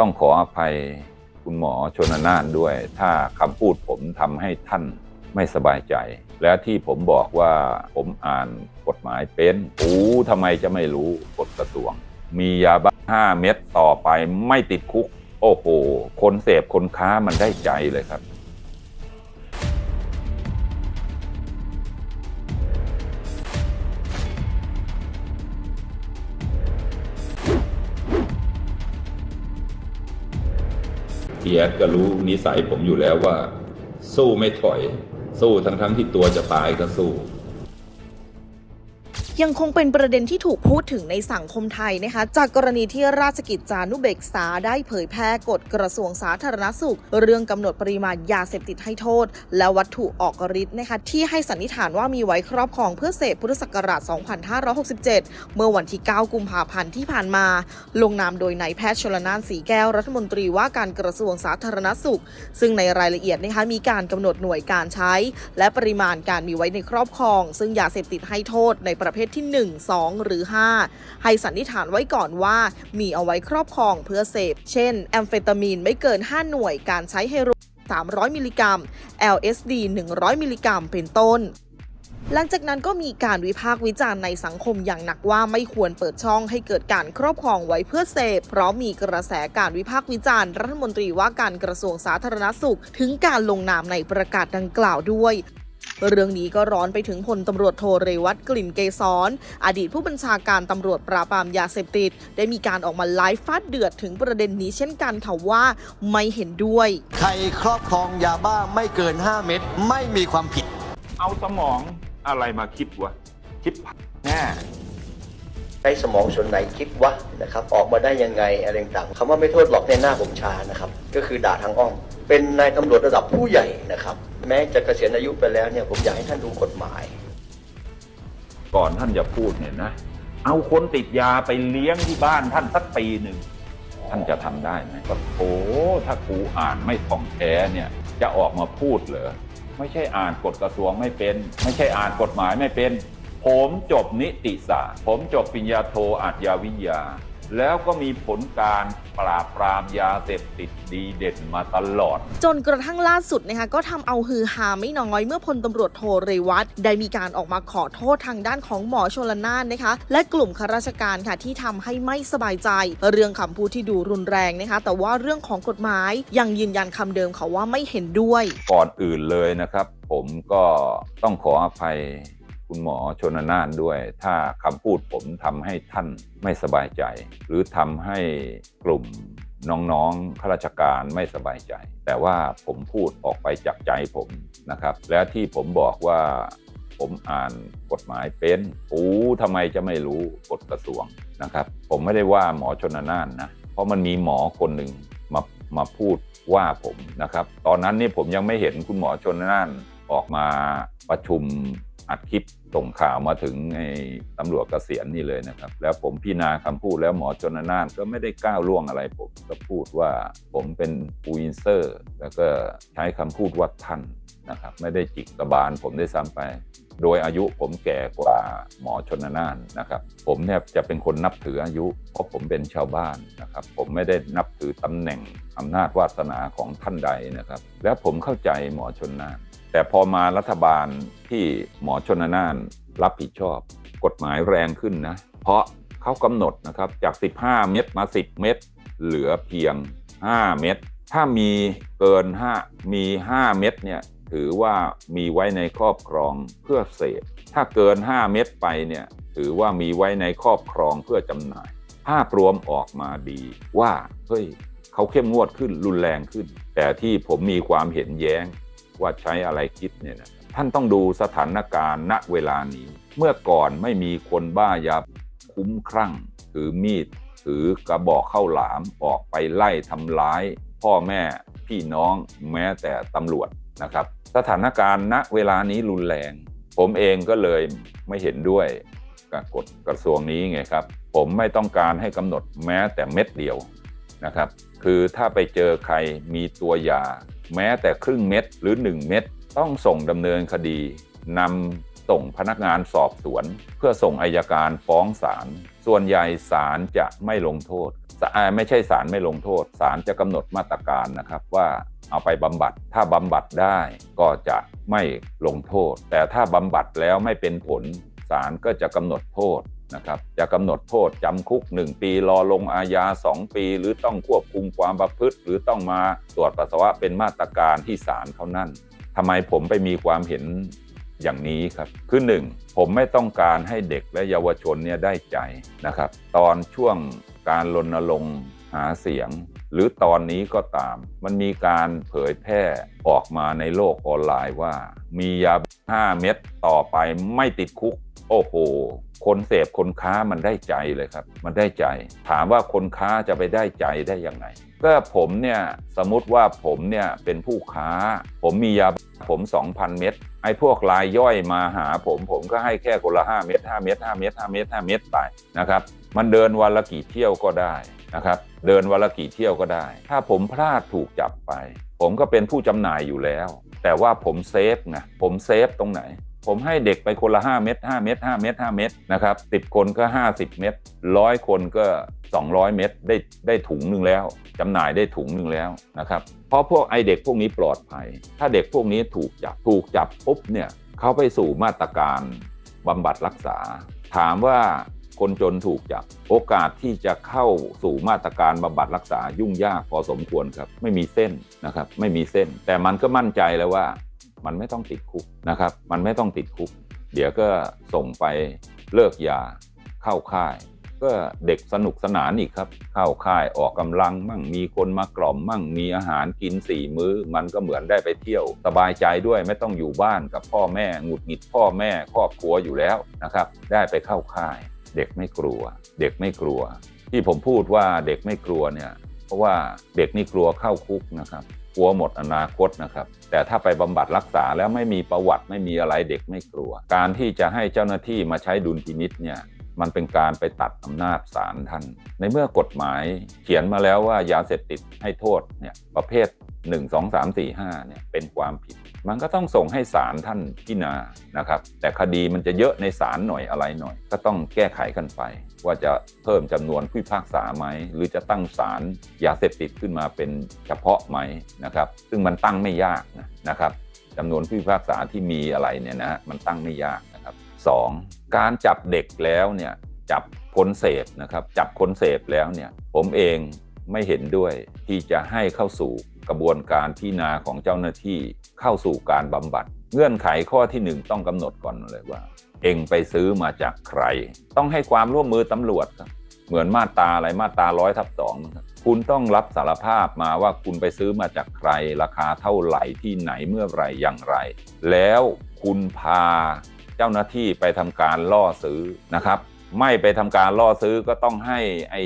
ต้องขออภัยคุณหมอชนน่านด้วย ถ้าคำพูดผมทำให้ท่านไม่สบายใจ และที่ผมบอกว่าผมอ่านกฎหมายเป็นโอ้ทำไมจะไม่รู้กฎกระทรวง มียาบ้าห้าเม็ดต่อไปไม่ติดคุก โอ้โห คนเสพคนค้ามันได้ใจเลยครับ เพียรก็รู้นิสัยผมอยู่แล้วว่า สู้ไม่ถอย สู้ทั้งทั้งที่ตัวจะตายก็สู้ ยังคงเป็นประเด็นที่ถูกพูดถึงในสังคมไทยนะคะจากกรณีที่ราชกิจจานุเบกษาได้เผยแพร่กฎกระทรวงสาธารณสุข เรื่องกำหนดปริมาณยาเสพติดให้โทษ และวัตถุออกฤทธิ์นะคะที่ให้สันนิษฐานว่ามีไว้ครอบครองเพื่อเสพพุทธศักราช 2567 เมื่อวันที่ 9 กุมภาพันธ์ที่ผ่านมา ลงนามโดยนายแพทย์ชลนานสีแก้วรัฐมนตรีว่าการกระทรวงสาธารณสุข ซึ่งในรายละเอียดนะคะมีการกำหนดหน่วยการใช้ และปริมาณการมีไว้ในครอบครอง ซึ่งยาเสพติดให้โทษในประเภทที่ 1 2 หรือ 5 ให้สันนิษฐานไว้ก่อนว่า มีเอาไว้ครอบครองเพื่อเสพ เช่น แอมเฟตามีนไม่เกิน 5 หน่วยการใช้เฮโรอีน300 มิลลิกรัม LSD 100 มิลลิกรัม เป็นต้นหลังจากนั้นก็มีการวิพากษ์วิจารณ์ในสังคมอย่างหนักว่าไม่ควรเปิดช่องให้เกิดการครอบครองไว้เพื่อเสพ เพราะมีกระแสการวิพากษ์วิจารณ์รัฐมนตรีว่าการกระทรวงสาธารณสุข ถึงการลงนามในประกาศดังกล่าวด้วย เรื่องนี้ก็ร้อนไปถึงพลตำรวจโทเรวัตกลิ่นเกษรอดีตผู้บัญชาการตำรวจปราบปรามยาเสพติด ได้มีการออกมาไลฟ์ฟาดเดือดถึงประเด็นนี้เช่นกันค่ะว่าไม่เห็นด้วย ใครครอบครองยาบ้าไม่เกิน 5 เม็ดไม่มีความผิด เอาสมองอะไรมาคิดวะ คิดแน่ ใช้สมองส่วนไหนคิดวะนะครับออกมาได้ยังไงอะไรต่างๆคำว่าไม่โทษหรอกในหน้าผมชานะครับก็คือด่าทางอ้อม เป็นนายตำรวจระดับผู้ใหญ่นะครับ แม้จะเกษียณอายุไปแล้วเนี่ยผมอยากให้ท่านดูกฎหมาย ก่อนท่านจะพูดเนี่ยนะ เอาคนติดยาไปเลี้ยงที่บ้านท่านสักปีหนึ่งท่านจะทำได้ไหมโอ้ถ้าครูอ่านไม่ท่องแท้เนี่ยจะออกมาพูดเหรอไม่ใช่อ่านกฎกระทรวงไม่เป็น ไม่ใช่อ่านกฎหมายไม่เป็น ผมจบนิติศาสตร์ ผมจบปริญญาโทอาชญาวิทยา แล้วก็มีผลการปราบปรามยาเสพติดดีเด่นมาตลอด จนกระทั่งล่าสุดนะคะก็ทำเอาฮือฮาไม่น้อยเมื่อพลตำรวจโทเรวัตได้มีการออกมาขอโทษทางด้านของหมอชลนานนะคะ และกลุ่มข้าราชการค่ะที่ทำให้ไม่สบายใจ เรื่องคำพูดที่ดูรุนแรงนะคะ แต่ว่าเรื่องของกฎหมายยังยืนยันคำเดิมค่ะว่าไม่เห็นด้วย ก่อนอื่นเลยนะครับ ผมก็ต้องขออภัย คุณหมอชนน่านด้วย ถ้าคำพูดผมทำให้ท่านไม่สบายใจ หรือทำให้กลุ่มน้องๆข้าราชการไม่สบายใจ แต่ว่าผมพูดออกไปจากใจผมนะครับ และที่ผมบอกว่าผมอ่านกฎหมายเป็นอู้ทำไมจะไม่รู้กฎกระทรวงนะครับ ผมไม่ได้ว่าหมอชนน่านนะ เพราะมันมีหมอคนหนึ่งมามาพูดว่าผมนะครับ ตอนนั้นนี่ผมยังไม่เห็นคุณหมอชนน่านออกมาประชุม อัดคลิปส่งข่าวมาถึงไอ้ตำรวจเกษียณนี่เลยนะครับ แล้วผมพิจารณาคำพูดแล้วหมอชนน่านก็ไม่ได้ก้าวล่วงอะไรผมก็พูดว่าผมเป็นปูอินเซอร์ แล้วก็ใช้คำพูดว่าท่านนะครับ ไม่ได้จิกกระบาลผมได้ซ้ำไป โดยอายุผมแก่กว่าหมอชนน่านนะครับ ผมเนี่ยจะเป็นคนนับถืออายุ เพราะผมเป็นชาวบ้านนะครับ ผมไม่ได้นับถือตำแหน่งอำนาจวาสนาของท่านใดนะครับ และผมเข้าใจหมอชนน่าน แต่พอมารัฐบาลที่หมอชนน่านรับผิดชอบ กฎหมายแรงขึ้นนะ เพราะเขากำหนดนะครับจาก 15 เม็ดมา 10 เม็ดเหลือเพียง 5 เม็ดถ้ามีเกิน 5 มี 5 เม็ดเนี่ยถือว่ามีไว้ในครอบครองเพื่อเสพ ถ้าเกิน 5 เม็ดไปเนี่ยถือว่ามีไว้ในครอบครองเพื่อจำหน่าย ภาพรวมออกมาดีว่าเฮ้ยเขาเข้มงวดขึ้นรุนแรงขึ้น แต่ที่ผมมีความเห็นแย้ง ว่าใช้อะไรคิดเนี่ยนะท่านต้องดูสถานการณ์ณเวลานี้ เมื่อก่อนไม่มีคนบ้ายาคุ้มครั่งถือมีดถือกระบอกเข้าหลามออกไปไล่ทำร้าย พ่อแม่พี่น้องแม้แต่ตำรวจนะครับ สถานการณ์ณเวลานี้รุนแรง ผมเองก็เลยไม่เห็นด้วยกับกฎกระทรวงนี้ไงครับ ผมไม่ต้องการให้กำหนดแม้แต่เม็ดเดียวนะครับ คือถ้าไปเจอใครมีตัวยา แม้แต่ครึ่งเม็ดหรือ 1 เม็ดต้องส่งดำเนินคดีนำส่งพนักงานสอบสวน เพื่อส่งอายการฟ้องศาลส่วนใหญ่ศาลจะไม่ลงโทษไม่ใช่ศาลไม่ลงโทษศาลจะกำหนดมาตรการนะครับว่าเอาไปบำบัด ถ้าบำบัดได้ก็จะไม่ลงโทษ แต่ถ้าบำบัดแล้วไม่เป็นผลศาลก็จะกำหนดโทษ นะครับจะกำหนดโทษจำคุก 1 ปีรอลงอาญา 2 ปี หรือต้องควบคุมความประพฤติ หรือต้องมาตรวจปัสสาวะเป็นมาตรการที่ศาลเขานั่นทำไมผมไปมีความเห็นอย่างนี้ครับคือหนึ่งผมไม่ต้องการให้เด็กและเยาวชนเนี่ยได้ใจนะครับ ตอนช่วงการรณรงค์หาเสียง หรือตอนนี้ก็ตาม มันมีการเผยแพร่ออกมาในโลกออนไลน์ว่า มียา 5 เม็ดต่อไปไม่ติดคุก โอ้โห คนเสพคนค้ามันได้ใจเลยครับ มันได้ใจ ถามว่าคนค้าจะไปได้ใจได้ยังไง ก็ผมเนี่ยสมมติว่าผมเนี่ยเป็นผู้ค้า ผมมียาผม 2,000 เม็ดไอ้พวกรายย่อยมาหาผมผมก็ให้แค่คนละ 5 เม็ด5เม็ด5เม็ด5เม็ด5เม็ดไปนะครับมันเดินวันละกี่เที่ยวก็ได้นะครับเดินวันละกี่เที่ยวก็ได้ ถ้าผมพลาดถูกจับไป ผมก็เป็นผู้จำหน่ายอยู่แล้ว แต่ว่าผมเซฟไงผมเซฟตรงไหน ผมให้เด็กไปคนละ5เม็ด5เม็ด5เม็ด5เม็ดนะครับสิบคนก็ 50 เม็ดร้อยคนก็ 200 เม็ดได้ได้ถุงหนึ่งแล้วจำหน่ายได้ถุงหนึ่งแล้วนะครับเพราะพวกไอเด็กพวกนี้ปลอดภัย ถ้าเด็กพวกนี้ถูกจับถูกจับปุ๊บเนี่ยเขาไปสู่มาตรการบำบัดรักษา ถามว่าคนจนถูกจับโอกาสที่จะเข้าสู่มาตรการบำบัดรักษายุ่งยากพอสมควรครับ ไม่มีเส้นนะครับ ไม่มีเส้น แต่มันก็มั่นใจแล้วว่า มันไม่ต้องติดคุกนะครับ มันไม่ต้องติดคุก เดี๋ยวก็ส่งไปเลิกยาเข้าค่าย ก็เด็กสนุกสนานอีกครับ เข้าค่ายออกกำลังมั่งมีคนมากล่อมมั่งมีอาหารกินสี่มื้อ มันก็เหมือนได้ไปเที่ยว สบายใจด้วยไม่ต้องอยู่บ้านกับพ่อแม่หงุดหงิดพ่อแม่ครอบครัวอยู่แล้วนะครับ ได้ไปเข้าค่าย เด็กไม่กลัว เด็กไม่กลัว ที่ผมพูดว่าเด็กไม่กลัวเนี่ย เพราะว่าเด็กนี่กลัวเข้าคุกนะครับ กลัวหมดอนาคตนะครับ แต่ถ้าไปบำบัดรักษาแล้วไม่มีประวัติไม่มีอะไรเด็กไม่กลัว การที่จะให้เจ้าหน้าที่มาใช้ดุลพินิษเนี่ยมันเป็นการไปตัดอำนาจศาลท่าน ในเมื่อกฎหมายเขียนมาแล้วว่ายาเสพติดให้โทษเนี่ยประเภท 1 2 3 4 5เนี่ยเป็นความผิด มันก็ต้องส่งให้ศาลท่านพิจารณานะครับ แต่คดีมันจะเยอะในศาลหน่อยอะไรหน่อย ก็ต้องแก้ไขกันไป ว่าจะเพิ่มจำนวนผู้พิพากษาไหม หรือจะตั้งศาลยาเสพติดขึ้นมาเป็นเฉพาะไหมนะครับ ซึ่งมันตั้งไม่ยากนะครับจำนวนผู้พิพากษาที่มีอะไรเนี่ยนะมันตั้งไม่ยากนะครับสองการจับเด็กแล้วเนี่ยจับคนเสพนะครับ จับคนเสพแล้วเนี่ยผมเองไม่เห็นด้วยที่จะให้เข้าสู่ กระบวนการพิจารณาของเจ้าหน้าที่เข้าสู่การบำบัด เงื่อนไขข้อที่หนึ่งต้องกำหนดก่อนเลยว่า เองไปซื้อมาจากใคร ต้องให้ความร่วมมือตำรวจเหมือนมาตราอะไรมาตราร้อยทับสองคุณต้องรับสารภาพมาว่าคุณไปซื้อมาจากใคร ราคาเท่าไหร่ที่ไหนเมื่อไหร่อย่างไร แล้วคุณพาเจ้าหน้าที่ไปทำการล่อซื้อนะครับ ไม่ไปทำการล่อซื้อก็ต้องให้ไอ้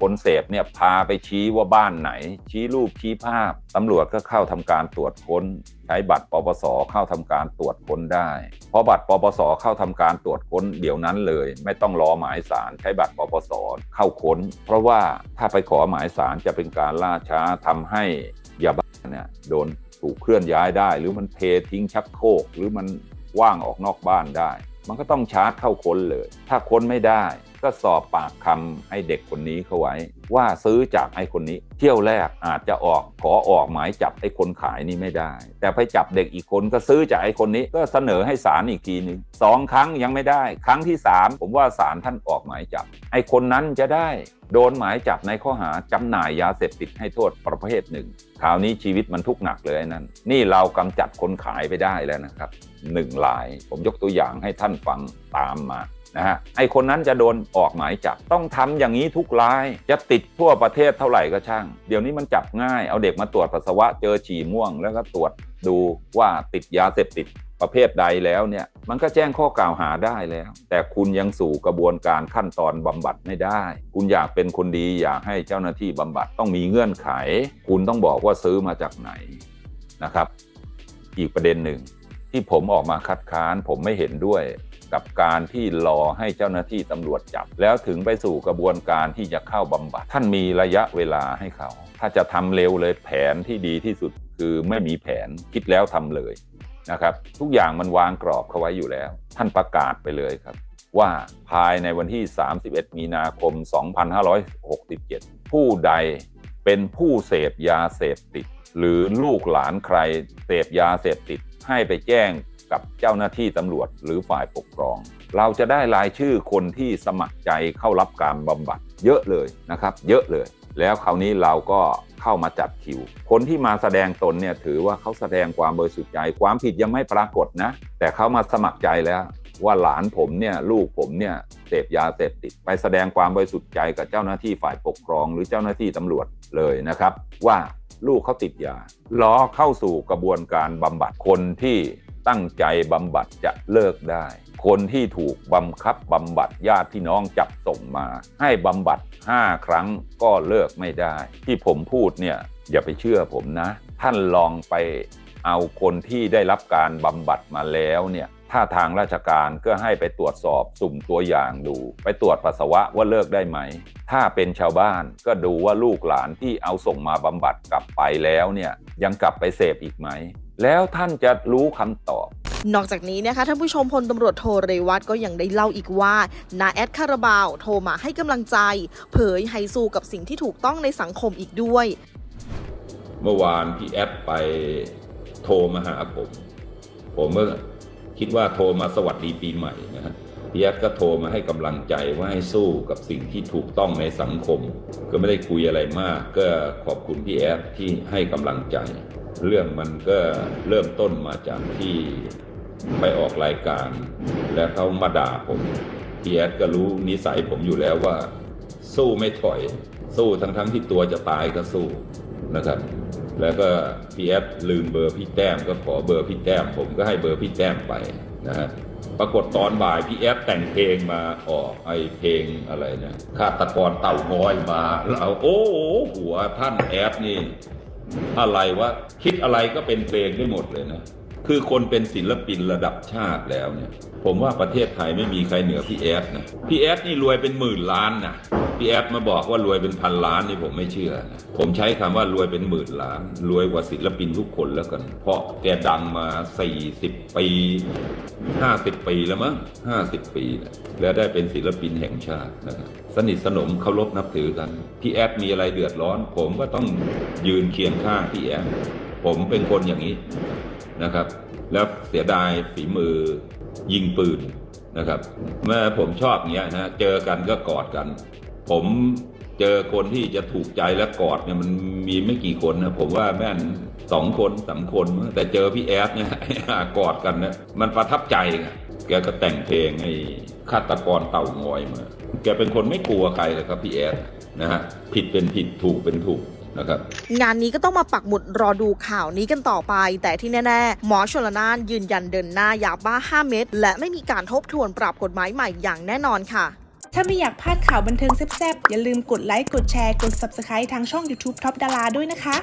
คนเสพเนี่ยพาไปชี้ว่าบ้านไหน ชี้รูปชี้ภาพตำรวจก็เข้าทำการตรวจค้น ใช้บัตรปปสเข้าทำการตรวจค้นได้พราะบัตรปปสเข้าทำการตรวจค้นเดี๋ยวนั้นเลย ไม่ต้องรอหมายสารใช้บัตรปปสเข้าค้น เพราะว่าถ้าไปขอหมายสารจะเป็นการล่าช้าทำให้ยาบ้าเนี่ยโดนถูกเคลื่อนย้ายได้ หรือมันเททิ้งชักโครกหรือมันว่างออกนอกบ้านได้ มันก็ต้องชาร์จเข้าค้นเลย ถ้าค้นไม่ได้ ก็สอบปากคำไอ้เด็กคนนี้เขาไว้ ว่าซื้อจากไอ้คนนี้ เที่ยวแรกอาจจะออกขอออกหมายจับไอ้คนขายนี่ไม่ได้ แต่ไปจับเด็กอีกคนก็ซื้อจากไอ้คนนี้ก็เสนอให้ศาลอีกทีหนึ่งสองครั้งยังไม่ได้ ครั้งที่สามผมว่าศาลท่านออกหมายจับ ไอ้คนนั้นจะได้โดนหมายจับในข้อหาจำหน่ายยาเสพติดให้โทษประเภทหนึ่งคราวนี้ชีวิตมันทุกข์หนักเลยนั่น นี่เรากำจัดคนขายไปได้แล้วนะครับหนึ่งราย ผมยกตัวอย่างให้ท่านฟังตามมา นะฮะไอคนนั้นจะโดนออกหมายจับต้องทำอย่างนี้ทุกรายจะติดทั่วประเทศเท่าไหร่ก็ช่าง เดี๋ยวนี้มันจับง่ายเอาเด็กมาตรวจปัสสาวะเจอฉี่ม่วง แล้วก็ตรวจดูว่าติดยาเสพติดประเภทใดแล้วเนี่ยมันก็แจ้งข้อกล่าวหาได้แล้ว แต่คุณยังสู่กระบวนการขั้นตอนบำบัดไม่ได้ คุณอยากเป็นคนดีอยากให้เจ้าหน้าที่บำบัดต้องมีเงื่อนไข คุณต้องบอกว่าซื้อมาจากไหนนะครับ อีกประเด็นหนึ่งที่ผมออกมาคัดค้านผมไม่เห็นด้วย กับการที่รอให้เจ้าหน้าที่ตำรวจจับ แล้วถึงไปสู่กระบวนการที่จะเข้าบำบัด ท่านมีระยะเวลาให้เขา ถ้าจะทำเร็วเลยแผนที่ดีที่สุดคือไม่มีแผนคิดแล้วทำเลยนะครับ ทุกอย่างมันวางกรอบเขาไว้อยู่แล้ว ท่านประกาศไปเลยครับ ว่าภายในวันที่ 31 มีนาคม 2567 ผู้ใดเป็นผู้เสพยาเสพติด หรือลูกหลานใครเสพยาเสพติดให้ไปแจ้ง กับเจ้าหน้าที่ตำรวจหรือฝ่ายปกครอง เราจะได้รายชื่อคนที่สมัครใจเข้ารับการบำบัดเยอะเลยนะครับ เยอะเลย แล้วคราวนี้เราก็เข้ามาจัดคิว คนที่มาแสดงตนเนี่ยถือว่าเขาแสดงความบริสุทธิ์ใจความผิดยังไม่ปรากฏนะ แต่เขามาสมัครใจแล้วว่าหลานผมเนี่ยลูกผมเนี่ยเสพยาเสพติด ไปแสดงความบริสุทธิ์ใจกับเจ้าหน้าที่ฝ่ายปกครอง หรือเจ้าหน้าที่ตำรวจเลยนะครับ ว่าลูกเขาติดยาล้อเข้าสู่กระบวนการบำบัดคนที่ ตั้งใจบำบัดจะเลิกได้ คนที่ถูกบังคับบำบัดญาติพี่น้องจับส่งมา ให้บำบัด 5 ครั้งก็เลิกไม่ได้ ที่ผมพูดเนี่ยอย่าไปเชื่อผมนะ ท่านลองไปเอาคนที่ได้รับการบำบัดมาแล้วเนี่ยถ้าทางราชการก็ให้ไปตรวจสอบสุ่มตัวอย่างดู ไปตรวจปัสสาวะว่าเลิกได้ไหม ถ้าเป็นชาวบ้านก็ดูว่าลูกหลานที่เอาส่งมาบำบัดกลับไปแล้วเนี่ยยังกลับไปเสพอีกไหม แล้วท่านจะรู้คำตอบนอกจากนี้นะคะท่านผู้ชมพลตำรวจโทเรวัตก็ยังได้เล่าอีกว่านาแอดคาราบาวโทรมาให้กำลังใจ เผยให้สู้กับสิ่งที่ถูกต้องในสังคมอีกด้วย เมื่อวานพี่แอดไปโทรมาหาผม ผมก็คิดว่าโทรมาสวัสดีปีใหม่นะฮะ พี่แอดก็โทรมาให้กำลังใจว่าให้สู้กับสิ่งที่ถูกต้องในสังคม ก็ไม่ได้คุยอะไรมาก ก็ขอบคุณพี่แอดที่ให้กำลังใจ เรื่องมันก็เริ่มต้นมาจากที่ไปออกรายการ แล้วเขามาด่าผมพี่แอดก็รู้นิสัยผมอยู่แล้วว่า สู้ไม่ถอย สู้ทั้งๆที่ตัวจะตายก็สู้นะครับ แล้วก็พี่แอดลืมเบอร์พี่แต้มก็ขอเบอร์พี่แต้ม ผมก็ให้เบอร์พี่แต้มไปนะฮะ ปรากฏตอนบ่ายพี่แอฟแต่งเพลงมาออกไอเพลงอะไรเนี่ยฆาตกรเต่างอยมาแล้วโอ้โหหัวท่านแอฟนี่ อะไรวะคิดอะไรก็เป็นเพลงได้หมดเลยนะ คือคนเป็นศิลปินระดับชาติแล้วเนี่ย ผมว่าประเทศไทยไม่มีใครเหนือพี่แอดนะพี่แอดนี่รวยเป็นหมื่นล้านนะพี่แอดมาบอกว่ารวยเป็นพันล้านนี่ผมไม่เชื่อนะผมใช้คำว่ารวยเป็นหมื่นล้าน รวยกว่าศิลปินทุกคนแล้วกัน เพราะแกดังมา 40 ปี 50 ปีแล้วมั้ง50 ปีนะแล้วได้เป็นศิลปินแห่งชาตินะครับสนิทสนมเคารพนับถือกันพี่แอดมีอะไรเดือดร้อน ผมก็ต้องยืนเคียงข้างพี่แอดผมเป็นคนอย่างนี้ นะครับ แล้วเสียดายฝีมือยิงปืนนะครับเมื่อผมชอบเงี้ยนะเจอกันก็กอดกัน ผมเจอคนที่จะถูกใจและกอดเนี่ยมันมีไม่กี่คนนะผมว่าแม่นสองคนสามคน แต่เจอพี่แอดเนี่ยกอดกันนะมันประทับใจแกก็แต่งเพลงไอ้ฆาตกรเต่างอยมา แกเป็นคนไม่กลัวใครเลยครับพี่แอดนะฮะผิดเป็นผิดถูกเป็นถูก นะครับงานนี้ก็ต้องมาปักหมุดรอดูข่าวนี้กันต่อไป แต่ที่แน่ๆ หมอชลนานยืนยันเดินหน้ายาบ้า 5 เม็ดและไม่มีการทบทวนปรับกฎหมายใหม่อย่างแน่นอนค่ะถ้าไม่อยากพลาดข่าวบันเทิงแซ่บๆ อย่าลืมกดไลค์ กดแชร์ กด Subscribe ทางช่อง YouTube Top ดาราด้วยนะคะ